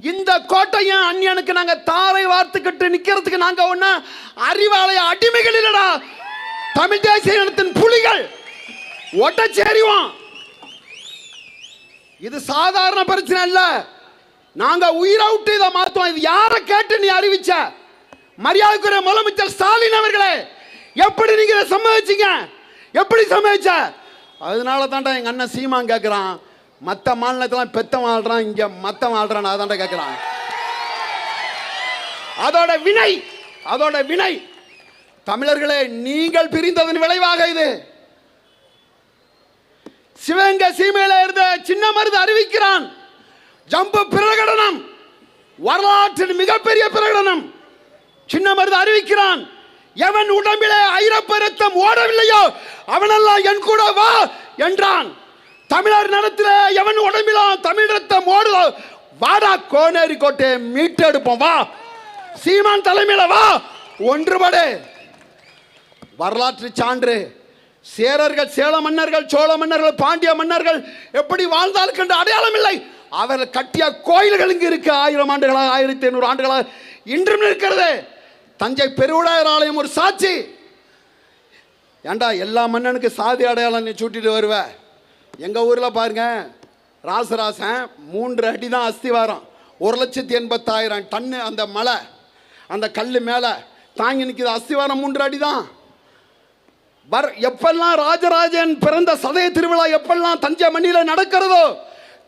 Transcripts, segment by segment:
இந்த கோட்டையும் அந்நியனுக்கு நாங்க தாரை வார்த்துக்கிட்டு நிக்கிறதுக்கு நாங்க ஒண்ணு அறிவாலய அடிமைகள் இல்லடா. தமிழ் தேசிய இனத்தின் புலிகள். ஒட்டச்சேரிவோம். இது சாதாரண பிரச்சனை இல்ல. நாங்க உயிரை விட்டு இதை மாத்துவோம். இது யாரை கேட்டு நீ அறிவிச்ச? மரியாதைக்குரிய முதலமைச்சர் ஸ்டாலின் அவர்களே எப்படி நீங்க இதை சம்மதிச்சீங்க? எப்படி சம்மதிச்ச? அதனால தான்டா எங்க அண்ணன் சீமான் கேட்கிறான் மற்ற மாநிலத்தெல்லாம் பெத்தம் ஆடுறான் இங்க மத்தம் ஆடுறான் அதான்டா கேட்கிறான் அதோட வினை அதோட வினை. தமிழர்களே நீங்கள் பிரிந்ததன் விளைவாக இது. சிவகங்கை சீமையில இருந்த சின்ன மருந்து அறிவிக்கிறான் ஜம்பு பிரகடனம் வரலாற்றின் மிகப்பெரிய பிரகடனம். சின்ன மருந்து அறிவிக்கிறான் எவன் உடம்பிலே ஐரப்ப ரத்தம் ஓடவில்லையோ அவனெல்லாம் என் கூட வா என்றான். தமிழர் நடத்திலே எவன் உடம்பிலும் தமிழ் ரத்தம் ஓடுதோ வாடா கோனேரி கோட்டையை மீட்டெடுப்போம் வா. சீமான் தலைமையில வா. ஒன்றுபடு. வரலாற்று சான்று. சேரர்கள் சேல மன்னர்கள் சோழ மன்னர்கள் பாண்டிய மன்னர்கள் எப்படி வாழ்ந்தார்கள் என்ற அடையாளம் இல்லை. அவர்கள் கட்டிய கோயில்கள் இங்கு இருக்கு. ஆயிரம் ஆண்டுகளாக ஆயிரத்தி ஐநூறு ஆண்டுகளாக இன்றும் இருக்கிறது தஞ்சை பெருவுடையார் ஆலயம் ஒரு சாட்சி. ஏண்டா எல்லா மன்னனுக்கு சாதி அடையாளம் நீ சூட்டிட்டு வருவ? எங்கள் ஊரில் பாருங்க. ராசராசன் மூன்று அடி தான் அஸ்திவாரம் ஒரு லட்சத்தி எண்பத்தாயிரம் டன்னு அந்த மலை அந்த கல் மேலே தாங்கி நிற்கிது அஸ்திவாரம் மூன்று அடி தான். வர் எப்பெல்லாம் ராஜராஜன் பிறந்த சதய திருவிழா எப்பெல்லாம் தஞ்சை மண்ணியில் நடக்கிறதோ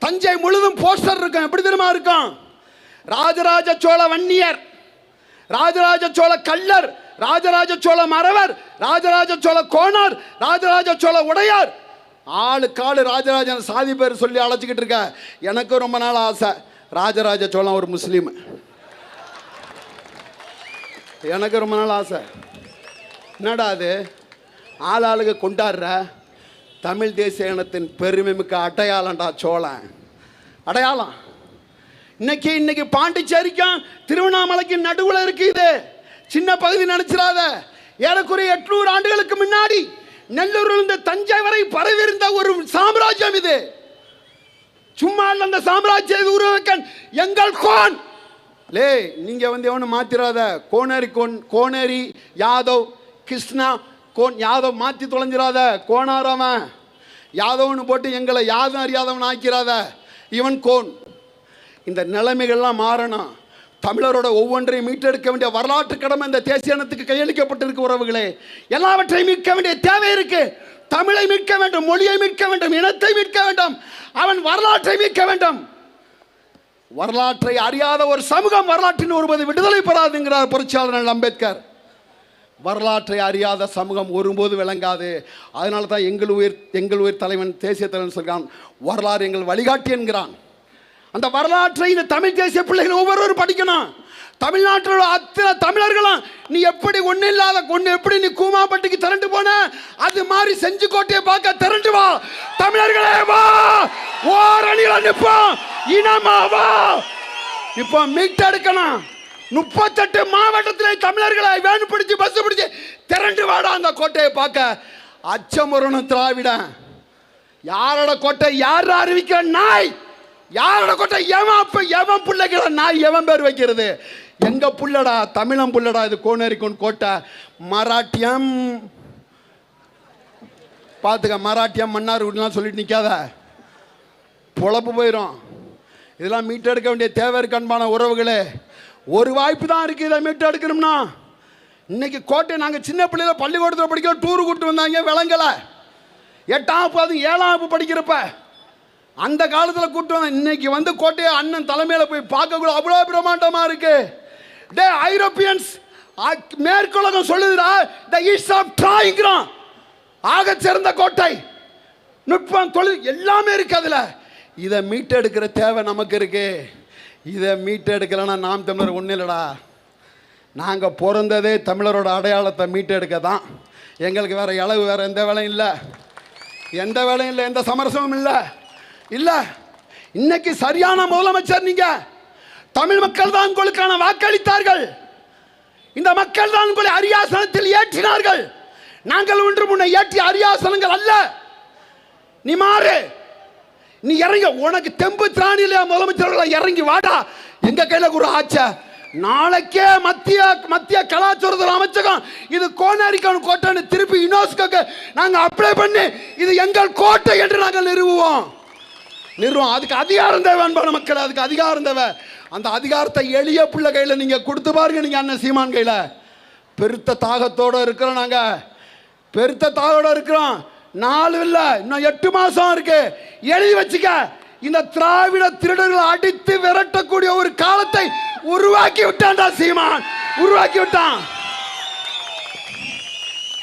தஞ்சை முழுதும் போஸ்டர் இருக்கும். எப்படி தெரியுமா இருக்கும்? ராஜராஜ சோழ வன்னியர் ராஜராஜ சோழ கள்ளர் ராஜராஜ சோழ மறவர் ராஜராஜ சோழ கோணார் ராஜராஜ சோழ உடையார் ஆளு காலு ராஜராஜன் சாதி பேர் சொல்லி அழைச்சிக்கிட்டு இருக்க. எனக்கு ரொம்ப நாள் ஆசை. ராஜராஜ சோழன் ஒரு முஸ்லீம். எனக்கு ரொம்ப நாள் ஆசை. என்னடா அது? ஆள் ஆளுக்கு கொண்டாடுற தமிழ் தேசிய இனத்தின் பெருமை மிக்க அடையாளம்டா சோழன். அடையாளம். இன்னைக்கு இன்னைக்கு பாண்டிச்சேரிக்கும் திருவண்ணாமலைக்கு நடுவில் இருக்கு இது சின்ன பகுதி நினைச்சிடாத. ஏறக்குறைய எட்நூறு ஆண்டுகளுக்கு முன்னாடி நெல்லூரிலிருந்து தஞ்சை வரை பரவியிருந்த ஒரு சாம்ராஜ்யம் இது. சும்மா அந்த சாம்ராஜ்யத்தை உருவாக்க எங்கள் கோன். லே நீங்க வந்து எவனும் மாத்திராத கோனரி கோன் கோனேரி யாதவ் கிருஷ்ணா கோன் யாதவ் மாத்தி தொலைஞ்சிராத கோனாரவன். யாதவன்னு போட்டு எங்களை யாதும் அறியாதவன் ஆக்கிறாத இவன் கோன். இந்த நிலைமைகள்லாம் மாறணும். தமிழரோட ஒவ்வொன்றையும் மீட்டெடுக்க வேண்டிய வரலாற்று கடமை இந்த தேசிய இனத்துக்கு கையளிக்கப்பட்டிருக்கு உறவுகளே. எல்லாவற்றையும் மீட்க வேண்டிய தேவை இருக்கு. தமிழை மீட்க வேண்டும் மொழியை மீட்க வேண்டும் இனத்தை மீட்க வேண்டும் அவன் வரலாற்றை மீட்க வேண்டும். வரலாற்றை அறியாத ஒரு சமூகம் வரலாற்றின் ஒருபோது விடுதலை பெறாதுங்கிறார் புரட்சியாளர் அம்பேத்கர். வரலாற்றை அறியாத சமூகம் ஒருபோது விளங்காது. அதனால தான் எங்கள் உயிர் எங்கள் உயிர் தலைவன் தேசிய தலைவன் சொல்கிறான் வரலாறு எங்கள் வழிகாட்டி என்கிறான். அந்த வரலாற்றை இந்த தமிழ் தேசிய பிள்ளைகள் ஒவ்வொருவரும் படிக்கணும். தமிழ்நாட்டில் அத்தனை தமிழர்களும் நீ எப்படி ஒன்றும் இல்லாத ஒன்று எப்படி நீ கூமாப்பட்டிக்கு திரண்டு போன? அது மாதிரி செஞ்சு கோட்டையை பார்க்க திரண்டு வா. தமிழர்களே வா. ஓரணியில் நிற்போம். இனமா வா. இப்போ மீட்டெடுக்கணும் முப்பத்தெட்டு மாவட்டத்திலே தமிழர்களை வேணு பிடிச்சி பஸ் பிடிச்சி திரண்டு வாடா அந்த கோட்டையை பார்க்க. அச்சமுறணும் திராவிடன் யாரோட கோட்டை? யார் அறிவிக்கிற நாய்? யாரோட கோட்டை? எவன் அப்ப எவன் பிள்ளைகளை நான் எவன் பேர் வைக்கிறது? எங்க புள்ளடா? தமிழம் புள்ளடா இது கோனேரிக்கோன் கோட்டை. மராட்டியம். பார்த்துக்க மராட்டியம் மன்னார் வீடுலாம் சொல்லிட்டு நிற்காத பொழப்பு போயிடும் இதெல்லாம் மீட்டெடுக்க வேண்டிய தேவை இருக்கான்பான உறவுகளே. ஒரு வாய்ப்பு தான் இருக்குது இதை மீட்டெடுக்கணும்னா இன்னைக்கு கோட்டை நாங்கள் சின்ன பிள்ளையில பள்ளிக்கூடத்தில் படிக்க டூரு கூட்டு வந்தாங்க விளங்கலை. எட்டாம் வகுப்பு ஏழாம் வகுப்பு படிக்கிறப்ப. அந்த காலத்தில் கூட்டு இன்னைக்கு வந்து கோட்டையை அண்ணன் தலைமையில் போய் பார்க்கக்கூட அவ்வளோ பிரமாண்டமாக இருக்கு. டே ஐரோப்பியன்ஸ் மேற்குலகம் சொல்லுதுடா த ஈஸ்ட் ஆஃப் ட்ராயிங்கிறான் ஆக சிறந்த கோட்டை. நுட்பம் தொழில் எல்லாமே இருக்கு அதில். இதை மீட்டெடுக்கிற தேவை நமக்கு இருக்கு. இதை மீட்டெடுக்கலைன்னா நாம் தமிழர் ஒன்றும் இல்லைடா. நாங்கள் பிறந்ததே தமிழரோட அடையாளத்தை மீட்டெடுக்க தான். எங்களுக்கு வேறு இளவு வேறு எந்த வேலையும் இல்லை. எந்த வேலையும் இல்லை எந்த சமரசமும் இல்லை. இல்லை. இன்னைக்கு சரியான முதலமைச்சர் நீங்க. தமிழ் மக்கள் தான் உங்களுக்கான வாக்களித்தார்கள். இந்த மக்கள் தான் உங்களை அரியாசனத்தில் ஏற்றினார்கள். நாங்கள் ஒன்று முன்ன ஏற்றிய அரியாசனங்கள் அல்ல. நீ மாறு. நீ இறங்க உனக்கு தெம்பு திராணி இல்லையா முதலமைச்சர்கள் இறங்கி வாடா. எங்க கையில ஒரு ஆச்ச? நாளைக்கே மத்திய மத்திய கலாச்சாரத்துறை அமைச்சகம் இது கோனாரிக்கான கோட்டைன்னு திருப்பி யுனெஸ்கோக்கு நாங்கள் அப்ளை பண்ணி இது எங்கள் கோட்டை என்று நாங்கள் நிறுவுவோம். நிறுவனம் அதுக்கு அதிகாரம் தேவை அன்பான மக்கள் அதுக்கு அதிகாரம் தேவை. அந்த அதிகாரத்தை எளிய பிள்ளை கையில் நீங்கள் கொடுத்து பாருங்க நீங்கள் அண்ணன் சீமான் கையில். பெருத்த தாகத்தோடு இருக்கிறோம் நாங்கள் பெருத்த தாகத்தோட இருக்கிறோம். நாலு இல்லை இன்னும் எட்டு மாதம் இருக்கு. எழுதி வச்சுக்க. இந்த திராவிட திருடர்களை அடித்து விரட்டக்கூடிய ஒரு காலத்தை உருவாக்கி விட்டான்டா சீமான். உருவாக்கி விட்டான்.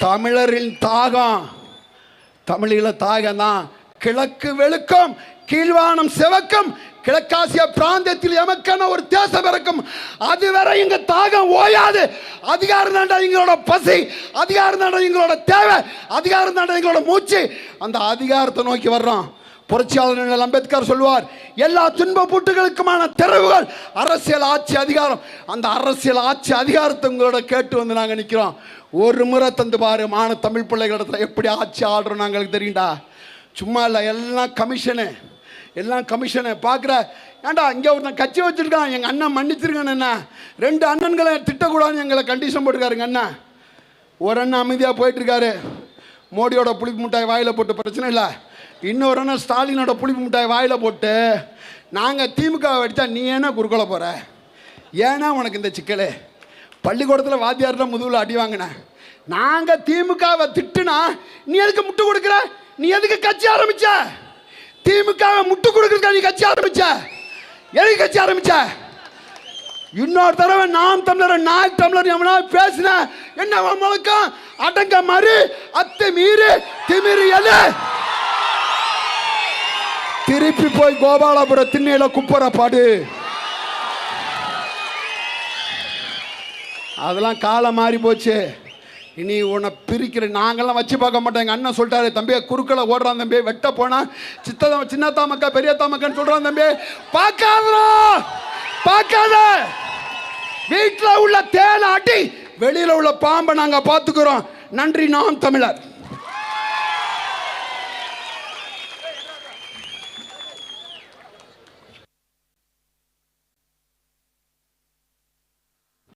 தமிழரின் தாகம் தமிழீழ தாகம் தான் கிழக்கு வெளுக்கும் கீழ்வானம் செவக்கும் கிழக்காசிய பிராந்தியத்தில் எமக்கான ஒரு தேசம் இருக்கும் அதுவரை எங்க தாகம் ஓயாது. அதிகாரம் தாண்டா எங்களோட பசி அதிகாரம் தாண்டா எங்களோட தேவை அதிகாரம் தாண்டா எங்களோட மூச்சு. அந்த அதிகாரத்தை நோக்கி வர்றோம். புரட்சியாளர் அம்பேத்கர் சொல்வார் எல்லா துன்ப பூட்டுகளுக்குமான திறவுகள் அரசியல் ஆட்சி அதிகாரம். அந்த அரசியல் ஆட்சி அதிகாரத்தை உங்களோட கேட்டு வந்து நாங்கள் நிற்கிறோம் ஒரு முறை தந்து பாரு மான தமிழ் பிள்ளைகளிடத்துல எப்படி ஆட்சி ஆடுறோம் நாங்களுக்கு தெரியும்டா. சும்மா இல்லை எல்லாம் கமிஷனு எல்லாம் கமிஷனு பார்க்குற ஏன்டா இங்கே ஒருத்தன் கட்சி வச்சுருக்கான் எங்கள் அண்ணன் மன்னிச்சிருக்கான் என்ன ரெண்டு அண்ணன்களை திட்டக்கூடாதுன்னு எங்களை கண்டிஷன் போட்டுருக்காருங்க அண்ணன் ஒரு அண்ணன் அமைதியாக போயிட்டுருக்காரு. மோடியோட புளிப்பு மிட்டாய் வாயில் போட்டு பிரச்சனை இல்லை. இன்னொரு அண்ணன் ஸ்டாலினோட புளிப்பு மிட்டாய் வாயில் போட்டு நாங்கள் திமுக அடித்தா நீ ஏன்னா குறுக்கொலை போகிற ஏன்னா உனக்கு இந்த சிக்கல்? பள்ளிக்கூடத்தில் வாத்தியார்லாம் முதுகில் அடி வாங்கினேன் நாங்கள் திமுகவை திட்டுனா நீ எதுக்கு முட்டு கொடுக்குற? நீ எதுக்கு கட்சி ஆரம்பிச்ச? திமுக முட்டு கொடுக்குறதுக்கு நீ கட்சி ஆரம்பிச்ச? எதுக்கு கட்சி ஆரம்பிச்ச? இன்னொரு தடவை நாம் தமிழர் நாய் தமிழர் எவனா பேசின என்ன முழக்கம்? அடங்க மறு அத்தை மீறு திமிரு எலு திருப்பி போய் கோபாலபுரம் திண்ணையில குப்புற பாடு. அதெல்லாம் காலம் மாறி போச்சு. இனி உன்னை பிரிக்கிற நாங்கள்லாம் வச்சு பார்க்க மாட்டோம். எங்கள் அண்ணன் சொல்லிட்டாரு தம்பியை குறுக்களை ஓடுறான் தம்பி வெட்ட போனால் சித்ததா சின்னத்தா மக்கா பெரியத்தா மக்கான்னு சொல்கிறான் தம்பி. பார்க்காத பார்க்காத. வீட்டில் உள்ள தேனை அடி வெளியில் உள்ள பாம்பை நாங்கள் பார்த்துக்கிறோம். நன்றி நாம் தமிழர்.